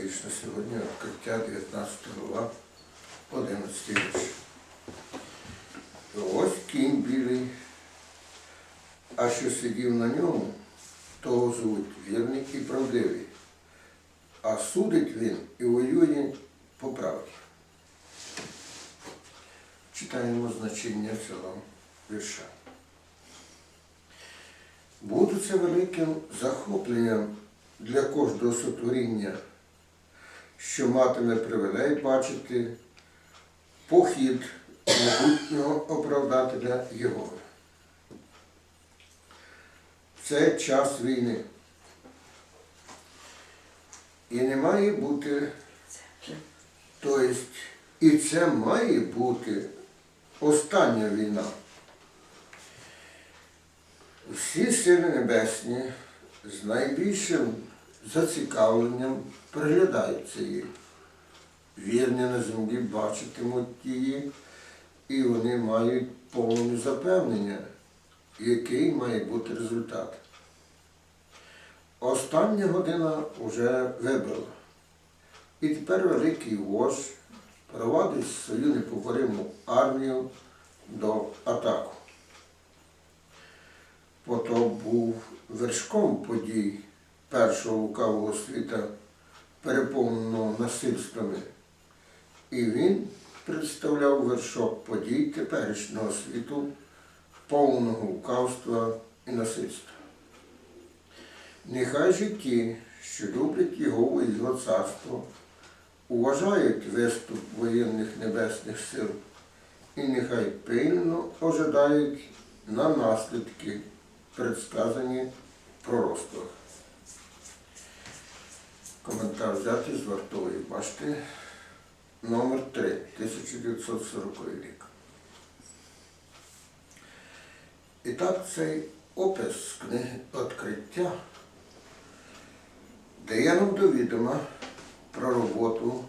Вічно сьогодні відкриття 19 глава, 11 вірш. Ось кінь білий, а що сидів на ньому, того звуть вірний і правдивий, а судить він і воює по правді. Читаємо значення цього вірша. Буду це великим захопленням для кожного сотворіння що матиме привілей бачити похід могутнього оправдателя Єгови. Це час війни. І не має бути, тобто, і це має бути остання війна. Всі сили небесні з найбільшим зацікавленням приглядаються їй. Вірні на землі бачитимуть її, і вони мають повне запевнення, який має бути результат. Остання година вже вибрала. І тепер великий вождь провадить свою непокориму армію до атаку. Потоп був вершком подій першого лукавого світа, переповненого насильствами. І він представляв вершок подій теперішнього світу, повного лукавства і насильства. Нехай же ті, що люблять його і його царство, уважають виступ воєнних небесних сил і нехай пильно ожидають на наслідки, предсказані пророцтвах. Коментар взятий з вартової башти номер 3 1940 рік. І так цей опис книги Откриття дає нам до відома про роботу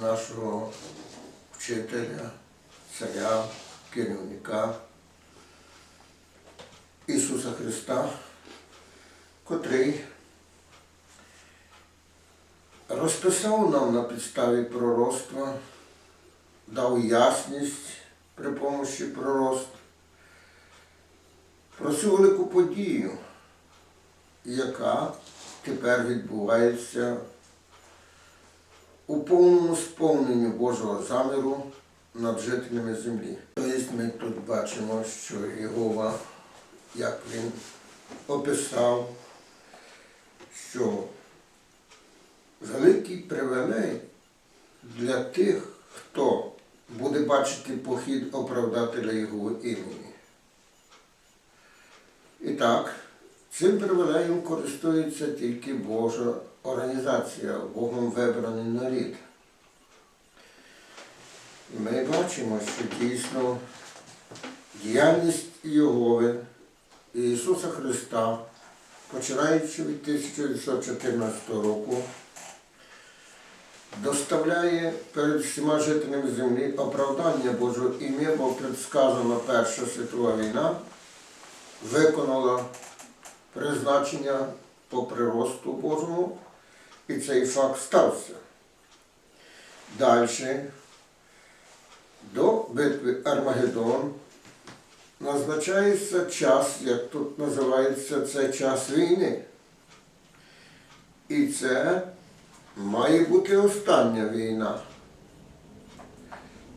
нашого вчителя, царя, керівника Ісуса Христа, котрий розписав нам на підставі пророцтва, дав ясність при помощі пророцтв про цю велику подію, яка тепер відбувається у повному сповненні Божого заміру над жителями землі. Тобто ми тут бачимо, що Єгова, як він описав, що великий привілей для тих, хто буде бачити похід оправдателя його імені. І так, цим привілеєм користується тільки Божа організація, Богом вибраний нарід. Ми бачимо, що дійсно діяльність Єгови і Ісуса Христа, починаючи від 1914 року, доставляє перед всіма жителями землі оправдання Божого ім'я, бо предсказана Перша світова війна виконала призначення по приросту Божому, і цей факт стався. Далі до битви Армагеддон назначається час, як тут називається, це час війни. І це має бути остання війна.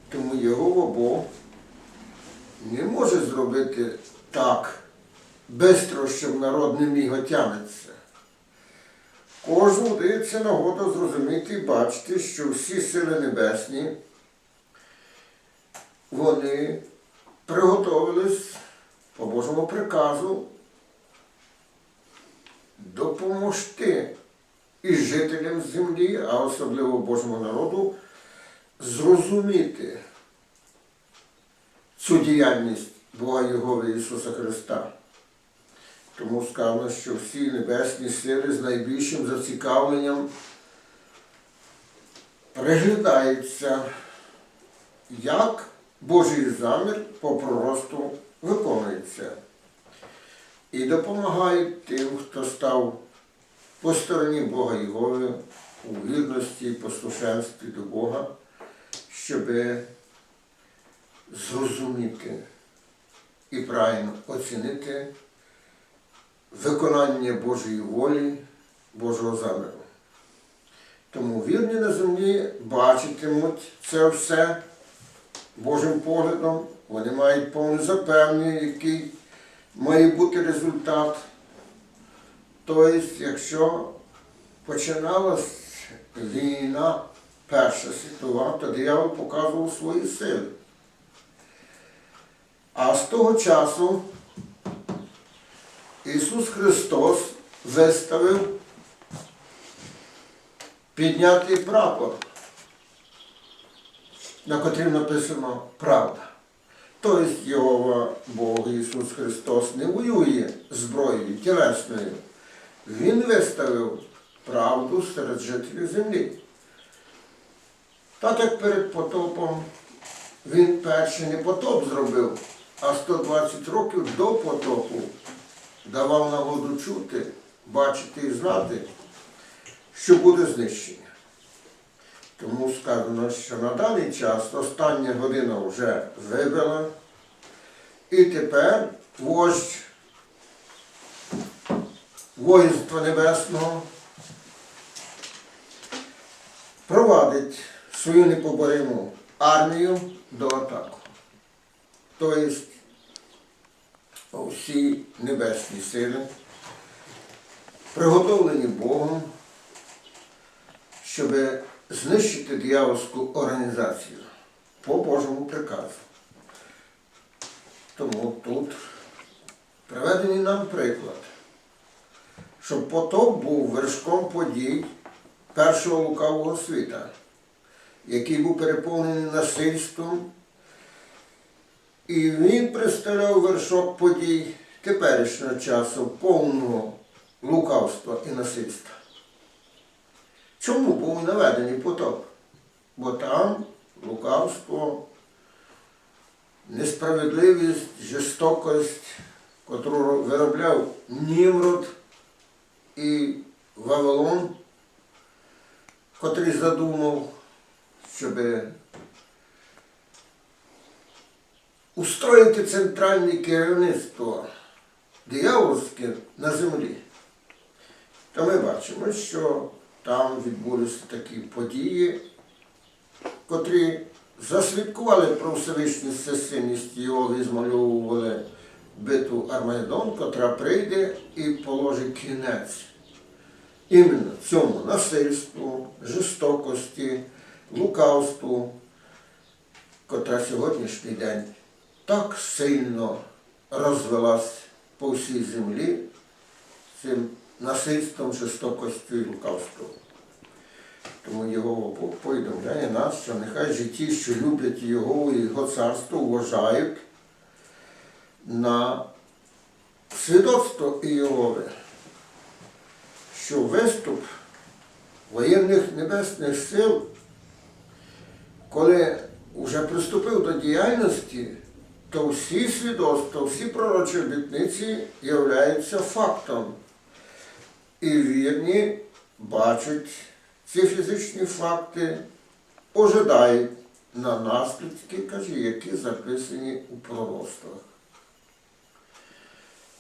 Тому його Бог не може зробити так бистро, щоб народ не міг отямитися. Кожному дається нагода зрозуміти і бачити, що всі сили небесні, вони приготовились по Божому приказу допомогти і жителям землі, а особливо Божому народу, зрозуміти цю діяльність Бога Його Ісуса Христа. Тому сказано, що всі небесні сили з найбільшим зацікавленням приглядаються, як Божий замір по проросту виконується. І допомагають тим, хто став по стороні Бога Єгови у вірності і послушенстві до Бога, щоб зрозуміти і правильно оцінити виконання Божої волі, Божого заміру. Тому вірні на землі бачитимуть це все Божим поглядом, вони мають повне запевнення, який має бути результат. Тобто, якщо починалась війна Перша світова, то диявол показував свої сили. А з того часу Ісус Христос виставив піднятий прапор, на котрім написано правда. Тобто Його Бог Ісус Христос не воює зброєю тілесною. Він виставив правду серед жителів землі. Так перед потопом він перший не потоп зробив, а 120 років до потопу давав нагоду чути, бачити і знати, що буде знищення. Тому сказано, що на даний час остання година вже вибила, і тепер вождь воїнства небесного провадить свою непобориму армію до атаку. Тобто всі небесні сили, приготовлені Богом, щоб знищити диявольську організацію по Божому приказу. Тому тут приведений нам приклад, щоб потоп був вершком подій першого лукавого світа, який був переповнений насильством, і він представляв вершок подій теперішнього часу повного лукавства і насильства. Чому був наведений потоп? Бо там лукавство, несправедливість, жорстокость, котру виробляв Німрод і Вавилон, котрий задумав, щоб устроїти центральне керівництво диявольське на землі, то ми бачимо, що там відбулися такі події, котрі засвідкували про Всевишню всесильність його і змальовували битву Армагеддон, котра прийде і положить кінець іменно цьому насильству, жорстокості, лукавству, котра сьогоднішній день так сильно розвелась по всій землі цим насильством, жорстокостю і лукавством. Тому його повідомляє нас, що нехай житті, що люблять його і його царство, вважають на свідоцтво Іови, що виступ воєнних небесних сил, коли вже приступив до діяльності, то всі свідоцтва, всі пророчі обітниці являються фактом. І вірні бачать ці фізичні факти, ожидають на наслідки, каже, які записані у пророцтвах.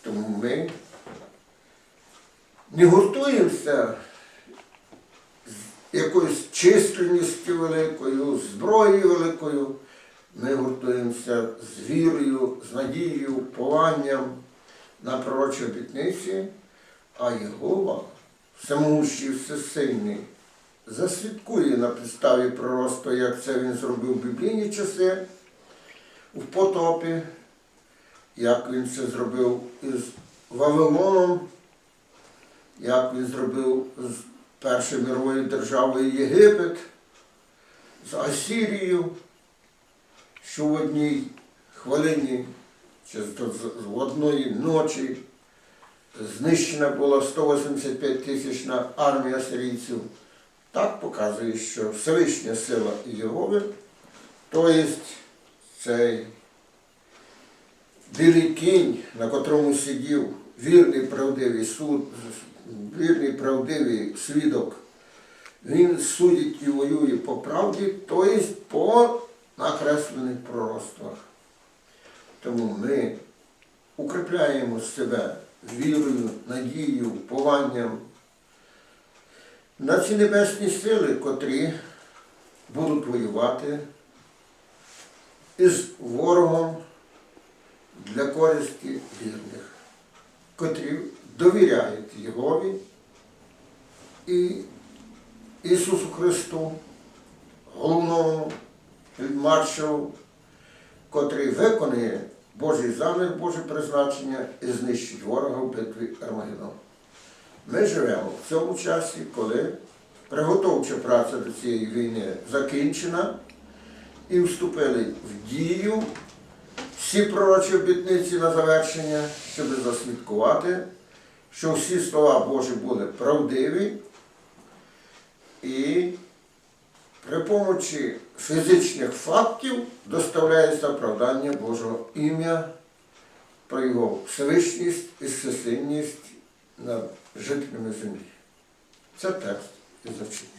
Тому ми не гуртуємося з якоюсь численністю великою, зброєю великою. Ми гуртуємося з вірою, з надією, пованням на пророчі обітниці, а Єгова, всемогущий, всесильний, засвідкує на підставі пророцтва, як це він зробив в біблійні часи, в потопі, як він це зробив із Вавилоном, як він зробив з першою мировою державою Єгипет, з Асірією, що в одній хвилині чи в одної ночі знищена була 185 тисячна армія сирійців. Так показує, що Всевишня сила Єгови, то є цей білий кінь, на котрому сидів вірний правдивий суд, вірний, правдивий свідок, він судить і воює по правді, тобто по накреслених пророцтвах. Тому ми укріпляємо себе вірою, надією, пованням на ці небесні сили, котрі будуть воювати із ворогом для користі вірних, котрі довіряють Єгові і Ісусу Христу, головному маршалу, котрий виконує Божий замір, Боже призначення і знищить ворога в битві Армагеддон. Ми живемо в цьому часі, коли приготовча праця до цієї війни закінчена і вступили в дію всі пророчі обітниці на завершення, щоб засвідкувати, що всі слова Божі були правдиві і при помочі фізичних фактів доставляється оправдання Божого ім'я про його Всевишність і всесильність над жителями землі. Це текст із завчення.